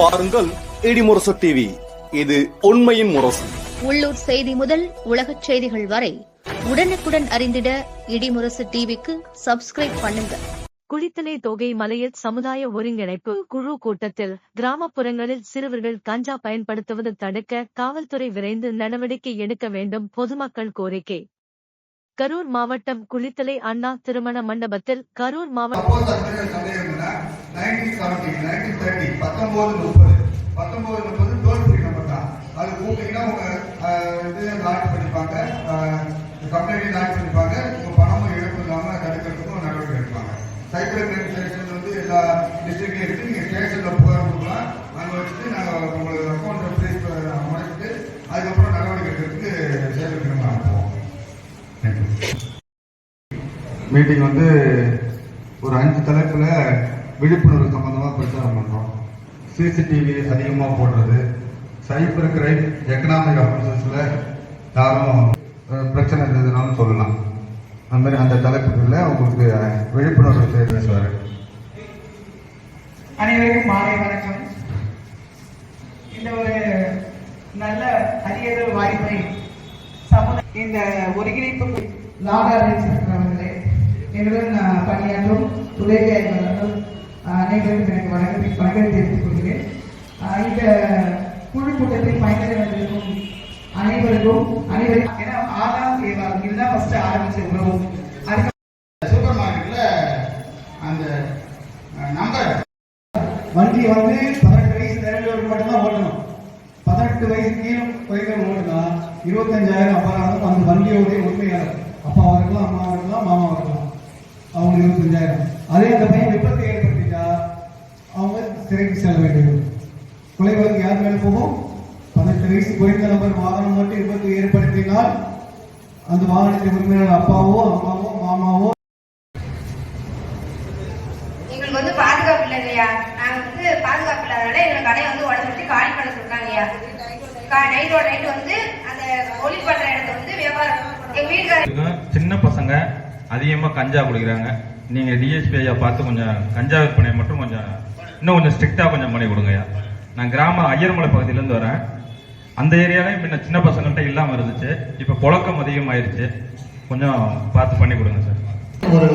பாருங்கள் இடிமுரசு டிவி இது உண்மையின் முரசு. உள்ளூர் செய்தி முதல் உலகச் செய்திகள் வரை உடனுக்குடன் அறிந்திட இடிமுரசு டிவிக்கு சப்ஸ்கிரைப் பண்ணுங்க. குளித்தலை தொகை மலையில் சமுதாய ஒருங்கிணைப்பு குழு கூட்டத்தில் கிராமப்புறங்களில் சிறுவர்கள் கஞ்சா பயன்படுத்துவது தடுக்க காவல்துறை விரைந்து நடவடிக்கை எடுக்க வேண்டும் பொதுமக்கள் கோரிக்கை. கரூர் மாவட்டம் குளித்தலை அண்ணா திருமண மண்டபத்தில் கரூர் மாவட்ட சப்போஸ் அந்த சந்தேகம்னா நைன்டீன் செவன்டி நைன்டீன் தேர்ட்டி பத்தொன்பது முப்பது பத்தொன்பது முப்பது டோல் ஃப்ரீ நம்பர் தான். அது கூப்பிட்டீங்கன்னா உங்க அஹ், இது லாட் பண்ணிப்பாங்க. கம்ப்ளைண்ட் லாட் பண்ணிப்பாங்க. உங்க பணமும் இழப்பு இல்லாம தடுக்கிறதுக்கும் நடவடிக்கை எடுப்பாங்க. சைக்கிள் கிரைம் ஸ்டேஷன் வந்து எல்லா டிஸ்ட்ரிக்ட்லையும் இருக்கு. நீங்க ஸ்டேஷன்ல புகார் கொடுக்கலாம். அங்க வச்சுட்டு நாங்க உங்களுக்கு அக்கௌண்ட் ஃப்ரீஸ் முறைச்சிட்டு அதுக்கப்புறம் நடவடிக்கை எடுக்கிறதுக்கு செயலுக்கு நம்ம அனுப்புவோம் மீட்டிங் வந்து ஒரு அஞ்சு தலைப்புல விழிப்புணர்வு சம்பந்தமா பிரச்சாரம் பண்றோம். சிசிடிவி அதிகமா போடுறது. சைபர் கிரைம் எக்கனாமிக் அஃபென்சஸ்ல யாரும் பிரச்சனை இருந்ததுனாலும் சொல்லலாம். அந்த மாதிரி அந்த தலைப்புகளில் உங்களுக்கு விழிப்புணர்வு செய்து பேசுவாரு. அனைவருக்கும் மாலை வணக்கம். இந்த ஒரு நல்ல அரியதொரு வாய்ப்பை சமுதாய இந்த ஒருங்கிணைப்பு நாகாலாந்து அவர்களே எங்களுடன் பணியாற்றும் உதவி ஆய்வாளர்கள் அனைவருக்கும் எனக்கு வணக்கம் வணக்கம் தெரிவித்துக் கொள்கிறேன். இந்த குழு கூட்டத்தில் பயன்பெற வந்திருக்கும் அனைவருக்கும் அனைவருக்கும் ஏன்னா ஆதாம் ஏவாள் இதுதான் ஃபர்ஸ்ட் ஆரம்பிச்ச உறவு. அதுக்கு சூப்பர் மார்க்கெட்ல அந்த நம்பர். வண்டி வந்து பதினெட்டு வயசு நிரம்பியவர்கள் மட்டும்தான் ஓட்டணும். பதினெட்டு வயசு கீழே குறைந்தவங்க ஓட்டுனா இருபத்தஞ்சாயிரம் அபராதம் அந்த வண்டியோடைய உண்மையாளர் அப்பாவா இருக்கலாம் அம்மாவா இருக்கலாம் மாமாவா இருக்கலாம் அவங்க இருபத்தஞ்சாயிரம். அதே அந்த பையன் சிறைக்கு செல்ல வேண்டியது கொலை வழக்கு யார் மேல போகும்? பதினெட்டு வயசு குறைந்த நபர் வாகனம் மட்டும் விபத்து ஏற்படுத்தினால் அந்த வாகனத்தின் உரிமையாளர் அப்பாவோ அம்மாவோ மாமாவோ எங்களுக்கு வந்து பாதுகாப்பு இல்லைங்கய்யா நாங்க வந்து பாதுகாப்பு இல்லாதனால எங்க கடையை வந்து உடச்சு விட்டு காலி பண்ண சொல்றாங்கய்யா நைட்டோட நைட் வந்து அந்த ஒளி பண்ற இடத்த வந்து வியாபாரம். எங்க வீட்டுக்கார இருக்கும். சின்ன பசங்க அதிகமா கஞ்சா குடிக்கிறாங்க. நீங்க டிஎஸ்பி ஐயா பார்த்து கொஞ்சம் கஞ்சா விற்பனை மட்டும் கொஞ்சம் இன்னும் கொஞ்சம் ஸ்ட்ரிக்டா கொஞ்சம் பண்ணி கொடுங்கய்யா நான் கிராம ஐயர்மலை பகுதியிலேருந்து வரேன். அந்த ஏரியாலையும் முன்ன சின்ன பசங்கள்கிட்ட இல்லாமல் இருந்துச்சு. இப்போ புழக்கம் அதிகமாயிருச்சு. கொஞ்சம் பார்த்து பண்ணி கொடுங்க சார். ஒரு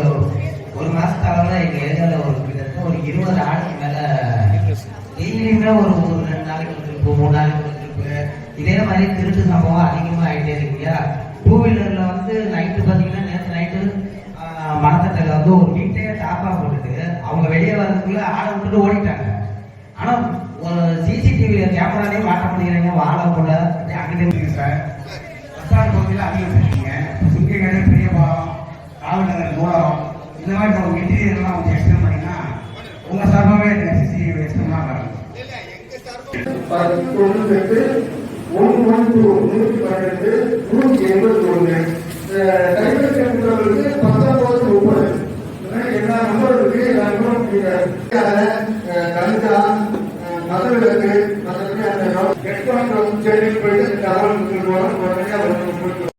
ஒரு மாசத்தால எங்க ஏரியால ஒரு கிட்டத்தட்ட ஒரு இருபது ஆண்டுக்கு மேல டெய்லியுமே ஒரு ஒரு ரெண்டு நாளைக்கு ஒரு ட்ரிப்பு மூணு நாளைக்கு ஒரு ட்ரிப்பு இதே மாதிரி திருட்டு சம்பவம் அதிகமா ஆயிட்டே இருக்கு இல்லையா டூ வீலர்ல வந்து நைட்டு பாத்தீங்கன்னா நேற்று நைட்டு மணத்தட்டில் வந்து ஒரு வீட்டையே டாப்பா போட்டுட்டு அவங்க வெளியே வர்றதுக்குள்ள ஆளை விட்டுட்டு ஓடிட்டாங்க. ஆனா ஒரு சிசிடிவி கேமராலே மாட்ட முடியறாங்க வாழை போல. அங்கிட்டு சார். பத்தாண்டு பகுதியில் அதிகம் இருக்கீங்க சுங்கிகடை பெரிய பாலம் காவல்நகர் மூலம் இந்த மாதிரி நம்ம மெட்டீரியல்லாம் கொஞ்சம் எக்ஸ்டெண்ட் பண்ணீங்கன்னா உங்க சார்பாகவே சிசிடிவி எக்ஸ்டெண்ட்லாம் வரும் தொண்ணூத்தெட்டு ஒன்று ஒன்று நூற்றி பன்னெண்டு நூற்றி எண்பத்தி ஒன்று டைவர் கம்ப்யூட்டருக்கு பத்தொன்பது முப்பது எல்லா நம்பர் இருக்கு எல்லா நம்பரும் கணிதா மதுவிலக்கு மற்றபடி அந்த ஹெட் குவார்டர் போயிட்டு தகவல் கொடுத்துருவாங்க உடனே அவர்